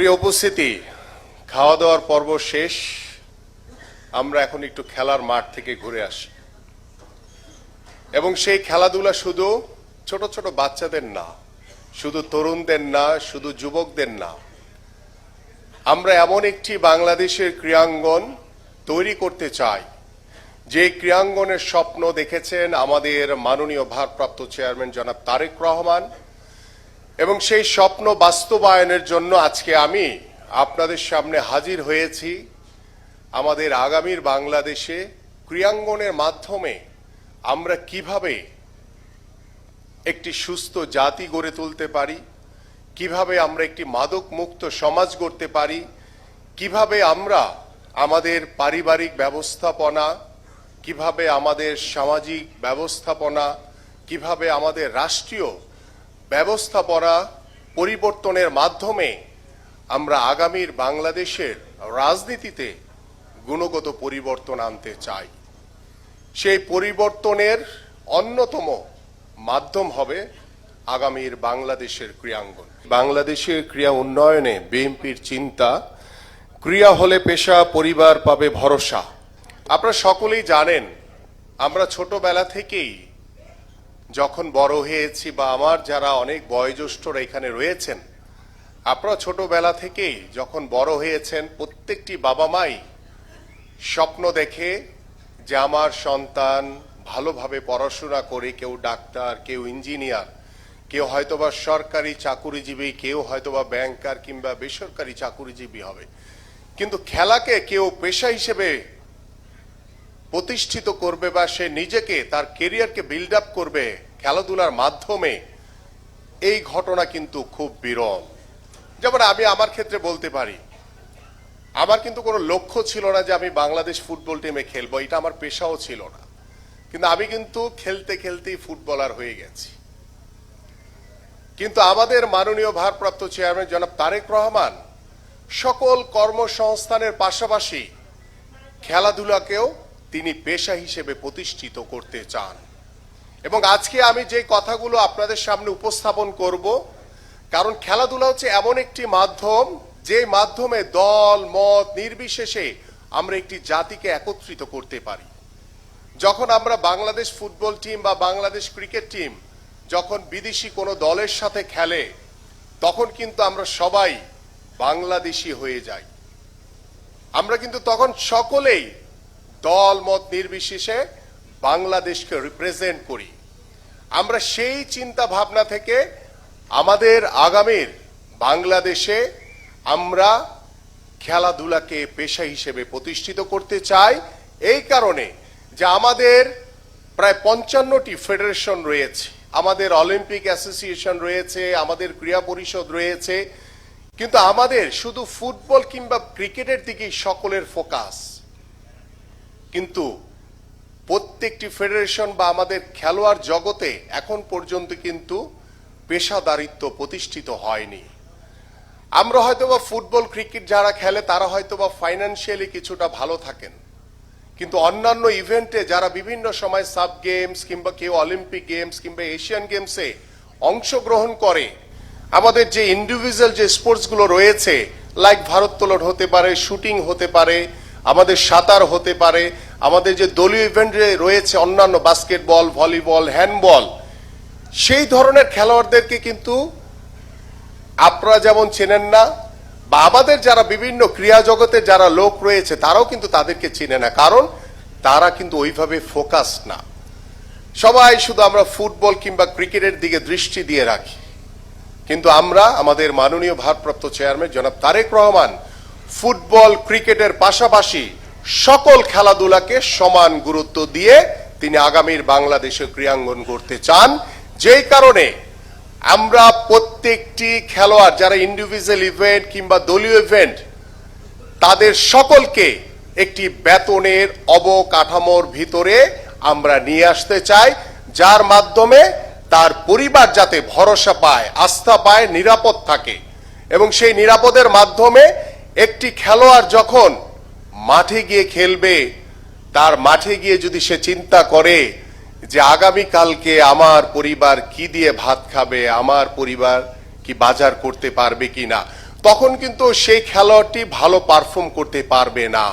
প্রিয় উপস্থিতি খাওয়া দাওয়ার পর্ব শেষ। আমরা এখন একটু খেলার মাঠ থেকে ঘুরে আসি। এবং সেই খেলাধুলা শুধু ছোট ছোট বাচ্চাদের না, শুধু তরুণদের না, শুধু যুবকদের না। আমরা এমন একটি বাংলাদেশের ক্রীড়াঙ্গন তৈরি করতে চাই, যে ক্রীড়াঙ্গনের স্বপ্ন দেখেছেন আমাদের মাননীয় ভারপ্রাপ্ত চেয়ারম্যান জনাব তারেক রহমান। এবং সেই স্বপ্ন বাস্তবায়নের জন্য আজকে আমি আপনাদের সামনে হাজির হয়েছি আমাদের আগামীর বাংলাদেশে ক্রিয়াঙ্গনের মাধ্যমে আমরা কীভাবে একটি সুস্থ জাতি গড়ে তুলতে পারি, কীভাবে আমরা একটি মাদক মুক্ত সমাজ গড়তে পারি, কীভাবে আমরা আমাদের পারিবারিক ব্যবস্থাপনা, কীভাবে আমাদের সামাজিক ব্যবস্থাপনা, কীভাবে আমাদের রাষ্ট্রীয় ব্যবস্থাপনা পরিবর্তনের মাধ্যমে আমরা আগামীর বাংলাদেশের রাজনীতিতে গুণগত পরিবর্তন আনতে চাই। সেই পরিবর্তনের অন্যতম মাধ্যম হবে আগামীর বাংলাদেশের ক্রিয়াঙ্গন। বাংলাদেশের ক্রিয়া উন্নয়নে বিএনপির চিন্তা, ক্রিয়া হলে পেশা, পরিবার পাবে ভরসা। আপনারা সকলেই জানেন, আমরা ছোটবেলা থেকেই যখন বড় হয়েছি বা আমার যারা অনেক বয়োজ্যেষ্ঠরা এখানে রয়েছেন, আপনারা ছোটবেলা থেকেই যখন বড় হয়েছেন, প্রত্যেকটি বাবা মাই স্বপ্ন দেখে যে আমার সন্তান ভালোভাবে পড়াশোনা করে, কেউ ডাক্তার, কেউ ইঞ্জিনিয়ার, কেউ হয়তোবা সরকারি চাকুরিজীবী, কেউ হয়তোবা ব্যাংকার কিংবা বেসরকারি চাকুরিজীবী হবে। কিন্তু খেলাকে কেউ পেশা হিসেবে প্রতিষ্ঠিত করবে বা সে নিজেকে তার কেরিয়ারকে বিল্ড আপ করবে খেলাধুলার মাধ্যমে, এই ঘটনা কিন্তু খুব বিরল। যেমন আমি আমার ক্ষেত্রে বলতে পারি, আমার কিন্তু কোনো লক্ষ্য ছিল না যে আমি বাংলাদেশ ফুটবল টিমে খেলব, এটা আমার পেশাও ছিল না। কিন্তু আমি কিন্তু খেলতে খেলতেই ফুটবলার হয়ে গেছি। কিন্তু আমাদের মাননীয় ভারপ্রাপ্ত চেয়ারম্যান জনাব তারেক রহমান সকল কর্মসংস্থানের পাশাপাশি খেলাধুলাকেও তিনি পেশা হিসেবে প্রতিষ্ঠিত করতে চান। এবং আজকে আমি যে কথাগুলো আপনাদের সামনে উপস্থাপন করব, কারণ খেলাধুলা হচ্ছে এমন একটি মাধ্যম, যে মাধ্যমে দল, মত নির্বিশেষে আমরা একটি জাতিকে একত্রিত করতে পারি। যখন আমরা বাংলাদেশ ফুটবল টিম বা বাংলাদেশ ক্রিকেট টিম যখন বিদেশি কোনো দলের সাথে খেলে, তখন কিন্তু আমরা সবাই বাংলাদেশি হয়ে যাই। আমরা কিন্তু তখন সকলেই দল মত নির্বিশেষে বাংলাদেশকে রিপ্রেজেন্ট করি। আমরা সেই চিন্তা ভাবনা থেকে আমাদের আগামীর বাংলাদেশে আমরা খেলাধুলাকে পেশা হিসেবে প্রতিষ্ঠিত করতে চাই। এই কারণে যে আমাদের প্রায় পঞ্চান্নটি ফেডারেশন রয়েছে, আমাদের অলিম্পিক অ্যাসোসিয়েশন রয়েছে, আমাদের ক্রীড়া পরিষদ রয়েছে, কিন্তু আমাদের শুধু ফুটবল কিংবা ক্রিকেটের দিকেই সকলের ফোকাস কিন্তু প্রত্যেকটি ফেডারেশন বা আমাদের খেলোয়াড় জগতে এখন পর্যন্ত কিন্তু পেশাদারিত্ব প্রতিষ্ঠিত হয়নি। আমরা হয়তোবা ফুটবল, ক্রিকেট যারা খেলে, তারা হয়তোবা ফাইন্যান্সিয়ালি কিছুটা ভালো থাকেন। কিন্তু অন্যান্য ইভেন্টে যারা বিভিন্ন সময় সাব গেমস কিংবা কেউ অলিম্পিক গেমস কিংবা এশিয়ান গেমসে অংশগ্রহণ করে, আমাদের যে ইন্ডিভিজুয়াল যে স্পোর্টসগুলো রয়েছে লাইক ভারোত্তোলন হতে পারে শুটিং হতে পারে আমাদের সাঁতার হতে পারে, আমাদের যে দলীয় ইভেন্টে রয়েছে অন্যান্য বাস্কেটবল ভলিবল হ্যান্ডবল সেই ধরনের খেলোয়াড়দেরকে কিন্তু আপনারা যেমন চেনেন না, বা আমাদের যারা বিভিন্ন ক্রিয়া জগতে যারা লোক রয়েছে, তারাও কিন্তু তাদেরকে চিনে না, কারণ তারা কিন্তু ওইভাবে ফোকাস না। সবাই শুধু আমরা ফুটবল কিংবা ক্রিকেটের দিকে দৃষ্টি দিয়ে রাখি। কিন্তু আমরা, আমাদের মাননীয় ভারপ্রাপ্ত চেয়ারম্যান জনাব তারেক রহমান ফুটবল ক্রিকেটের পাশাপাশি সকল খেলাধুলাকে সমান গুরুত্ব দিয়ে তিনি আগামীর বাংলাদেশে ক্রীড়াঙ্গন করতে চান। যেই কারণে আমরা প্রত্যেকটি খেলোয়াড়, যারা ইন্ডিভিজুয়াল ইভেন্ট কিংবা দলীয় ইভেন্ট তাদের সকলকে একটি বেতনের অবকাঠামোর ভিতরে আমরা নিয়ে আসতে চাই, যার মাধ্যমে তার পরিবার যাতে ভরসা পায়, আস্থা পায়, নিরাপদ থাকে। এবং সেই নিরাপদের মাধ্যমে একটি খেলোয়াড় যখন মাঠে গিয়ে খেলবে, তার মাঠে গিয়ে যদি সে চিন্তা করে যে আগামী কালকে আমার পরিবার কি দিয়ে ভাত খাবে, আমার পরিবার কি বাজার করতে পারবে কি না তখন কিন্তু সেই খেলোয়াড়টি ভালো পারফর্ম করতে পারবে না।